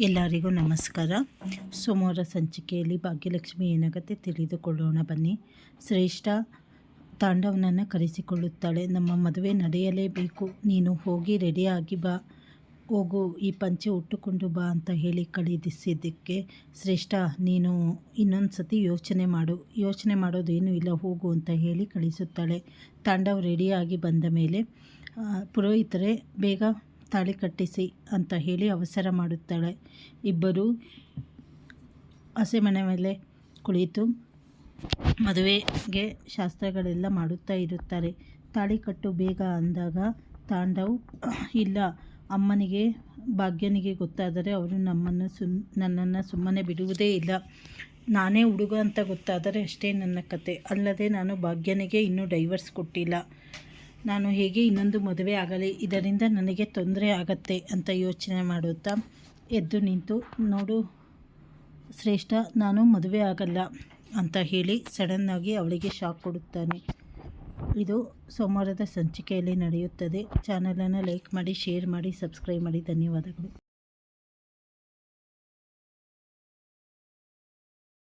ಎಲ್ಲರಿಗೂ ನಮಸ್ಕಾರ. ಸೋಮವಾರ ಸಂಚಿಕೆಯಲ್ಲಿ ಭಾಗ್ಯಲಕ್ಷ್ಮಿ ಏನಾಗುತ್ತೆ ತಿಳಿದುಕೊಳ್ಳೋಣ ಬನ್ನಿ. ಶ್ರೇಷ್ಠ ತಾಂಡವನನ್ನು ಕರೆಸಿಕೊಳ್ಳುತ್ತಾಳೆ. ನಮ್ಮ ಮದುವೆ ನಡೆಯಲೇಬೇಕು. ನೀನು ಹೋಗಿ ರೆಡಿಯಾಗಿ ಬಾ. ಹೋಗು, ಈ ಪಂಚೆ ಉಟ್ಟುಕೊಂಡು ಬಾ ಅಂತ ಹೇಳಿ ಕಳಿಸಿದ್ದಕ್ಕೆ ಶ್ರೇಷ್ಠ, ನೀನು ಇನ್ನೊಂದು ಸತಿ ಯೋಚನೆ ಮಾಡು. ಯೋಚನೆ ಮಾಡೋದೇನು ಇಲ್ಲ, ಹೋಗು ಅಂತ ಹೇಳಿ ಕಳಿಸುತ್ತಾಳೆ. ತಾಂಡವ್ ರೆಡಿಯಾಗಿ ಬಂದ ಮೇಲೆ ಪುರೋಹಿತರೇ, ಬೇಗ ತಾಳಿ ಕಟ್ಟಿಸಿ ಅಂತ ಹೇಳಿ ಅವಸರ ಮಾಡುತ್ತಾಳೆ. ಇಬ್ಬರು ಹಸೆಮನೆ ಮೇಲೆ ಕುಳಿತು ಮದುವೆಗೆ ಶಾಸ್ತ್ರಗಳೆಲ್ಲ ಮಾಡುತ್ತಾ ಇರುತ್ತಾರೆ. ತಾಳಿ ಕಟ್ಟು ಬೇಗ ಅಂದಾಗ ತಾಂಡವ್, ಇಲ್ಲ, ಅಮ್ಮನಿಗೆ, ಭಾಗ್ಯನಿಗೆ ಗೊತ್ತಾದರೆ ಅವರು ನಮ್ಮನ್ನು ಸುಮ್, ನನ್ನನ್ನು ಸುಮ್ಮನೆ ಬಿಡುವುದೇ ಇಲ್ಲ. ನಾನೇ ಹುಡುಗ ಅಂತ ಗೊತ್ತಾದರೆ ಅಷ್ಟೇ ನನ್ನ ಕತೆ. ಅಲ್ಲದೆ ನಾನು ಭಾಗ್ಯನಿಗೆ ಇನ್ನೂ ಡೈವರ್ಸ್ ಕೊಟ್ಟಿಲ್ಲ. ನಾನು ಹೇಗೆ ಇನ್ನೊಂದು ಮದುವೆ ಆಗಲಿ, ಇದರಿಂದ ನನಗೆ ತೊಂದರೆ ಆಗತ್ತೆ ಅಂತ ಯೋಚನೆ ಮಾಡುತ್ತಾ ಎದ್ದು ನಿಂತು, ನೋಡು ಶ್ರೇಷ್ಠ, ನಾನು ಮದುವೆ ಆಗಲ್ಲ ಅಂತ ಹೇಳಿ ಸಡನ್ನಾಗಿ ಅವಳಿಗೆ ಶಾಕ್ ಕೊಡುತ್ತಾನೆ. ಇದು ಸೋಮವಾರದ ಸಂಚಿಕೆಯಲ್ಲಿ ನಡೆಯುತ್ತದೆ. ಚಾನಲನ್ನು ಲೈಕ್ ಮಾಡಿ, ಶೇರ್ ಮಾಡಿ, ಸಬ್ಸ್ಕ್ರೈಬ್ ಮಾಡಿ. ಧನ್ಯವಾದಗಳು.